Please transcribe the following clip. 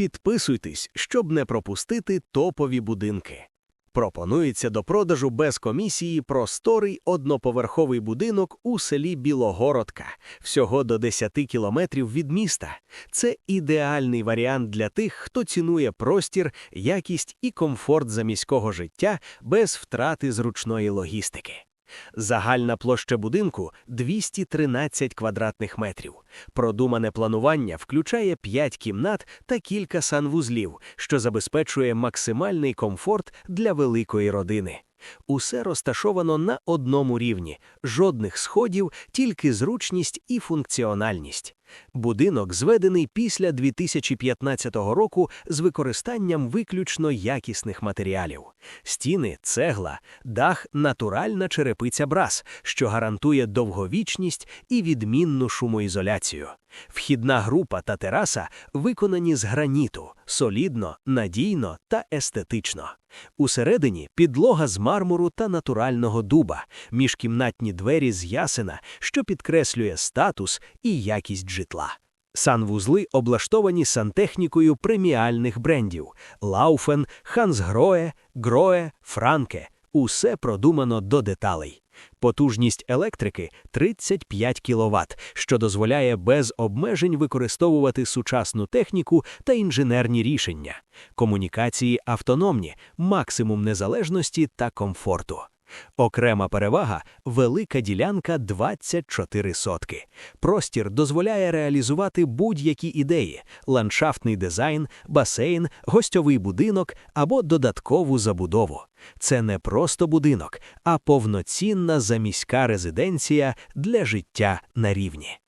Підписуйтесь, щоб не пропустити топові будинки. Пропонується до продажу без комісії просторий одноповерховий будинок у селі Білогородка, всього до 10 кілометрів від міста. Це ідеальний варіант для тих, хто цінує простір, якість і комфорт заміського життя без втрати зручної логістики. Загальна площа будинку 213 квадратних метрів. Продумане планування включає 5 кімнат та кілька санвузлів, що забезпечує максимальний комфорт для великої родини. Усе розташовано на одному рівні, жодних сходів, тільки зручність і функціональність. Будинок зведений після 2015 року з використанням виключно якісних матеріалів. Стіни, цегла, дах натуральна черепиця брас, що гарантує довговічність і відмінну шумоізоляцію. Вхідна група та тераса виконані з граніту, солідно, надійно та естетично. Усередині підлога з мармуру та натурального дуба, міжкімнатні двері з ясена, що підкреслює статус і якість житла. Санвузли облаштовані сантехнікою преміальних брендів Лауфен, Хансгрое, Грое, Франке. Усе продумано до деталей. Потужність електрики 35 кВт, що дозволяє без обмежень використовувати сучасну техніку та інженерні рішення. Комунікації автономні, максимум незалежності та комфорту. Окрема перевага велика ділянка 24 сотки. Простір дозволяє реалізувати будь-які ідеї: ландшафтний дизайн, басейн, гостьовий будинок або додаткову забудову. Це не просто будинок, а повноцінна заміська резиденція для життя на рівні.